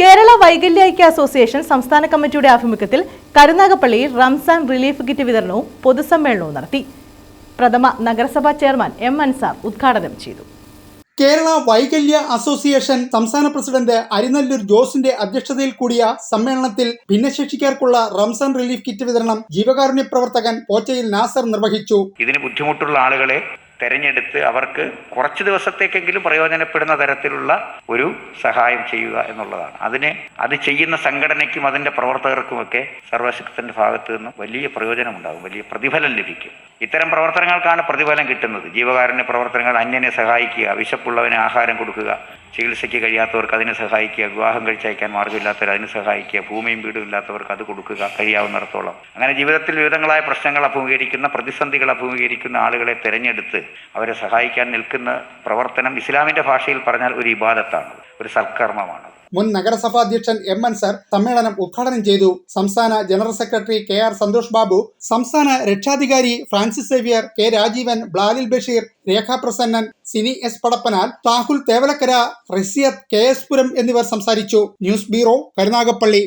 Kerala വൈകല്യ വൈകല്യൈക്യ association സംസ്ഥാന കമ്മിറ്റിയുടെ ആഭിമുഖ്യത്തിൽ കരുനാഗപ്പള്ളിയിൽ റംസാൻ റിലീഫ് കിറ്റ് വിതരണവും പൊതുസമ്മേളനവും നടത്തി. പ്രഥമ നഗരസഭാ ചെയർമാൻ എം അൻസാർ ഉദ്ഘാടനം ചെയ്തു. കേരള വൈകല്യ അസോസിയേഷൻ സംസ്ഥാന പ്രസിഡന്റ് അരിനല്ലൂർ ജോസിന്റെ അധ്യക്ഷതയിൽ കൂടിയ സമ്മേളനത്തിൽ ഭിന്നശേഷിക്കാർക്കുള്ള റംസാൻ റിലീഫ് കിറ്റ് വിതരണം ജീവകാരുണ്യ പ്രവർത്തകൻ പോച്ചയിൽ നാസർ നിർവഹിച്ചു. ഇതിന് ബുദ്ധിമുട്ടുള്ള ആളുകളെ തെരഞ്ഞെടുത്ത് അവർക്ക് കുറച്ച് ദിവസത്തേക്കെങ്കിലും പ്രയോജനപ്പെടുന്ന തരത്തിലുള്ള ഒരു സഹായം ചെയ്യുക എന്നുള്ളതാണ്. അതിന് അത് ചെയ്യുന്ന സംഘടനയ്ക്കും അതിന്റെ പ്രവർത്തകർക്കുമൊക്കെ സർവശക്തന്റെ ഭാഗത്തു നിന്നും വലിയ പ്രയോജനമുണ്ടാകും വലിയ പ്രതിഫലം ലഭിക്കും. ഇത്തരം പ്രവർത്തനങ്ങൾക്കാണ് പ്രതിഫലം കിട്ടുന്നത്. ജീവകാരുണ്യ പ്രവർത്തനങ്ങൾ അന്യനെ സഹായിക്കുക വിശപ്പുള്ളവന് ആഹാരം കൊടുക്കുക ചികിത്സയ്ക്ക് കഴിയാത്തവർക്ക് അതിനെ സഹായിക്കുക വിവാഹം കഴിച്ചയക്കാൻ മാർഗമില്ലാത്തവർ അതിനെ സഹായിക്കുക ഭൂമിയും വീടും ഇല്ലാത്തവർക്ക് അത് കൊടുക്കുക കഴിയാവുന്നിടത്തോളം. അങ്ങനെ ജീവിതത്തിൽ വിവിധങ്ങളായ പ്രശ്നങ്ങൾ അഭിമുഖീകരിക്കുന്ന പ്രതിസന്ധികൾ അഭിമുഖീകരിക്കുന്ന ആളുകളെ തിരഞ്ഞെടുത്ത് അവരെ സഹായിക്കാൻ നിൽക്കുന്ന പ്രവർത്തനം ഇസ്ലാമിന്റെ ഭാഷയിൽ പറഞ്ഞാൽ ഒരു ഇബാദത്താണ് ഒരു സൽക്കർമ്മമാണ്. മുൻ നഗരസഭാ അധ്യക്ഷൻ എം അൻസർ സമ്മേളനം ഉദ്ഘാടനം ചെയ്തു. സംസ്ഥാന general secretary K R Santhosh Babu സംസ്ഥാന രക്ഷാധികാരി Francis Xavier K Rajeevan ബ്ലാലിൽ Basheer Rekha Prasannan Sini S Padappanal Thahul Thevalakkara Rasiyath K S Puram എന്നിവർ സംസാരിച്ചു. News bureau Karunagappally.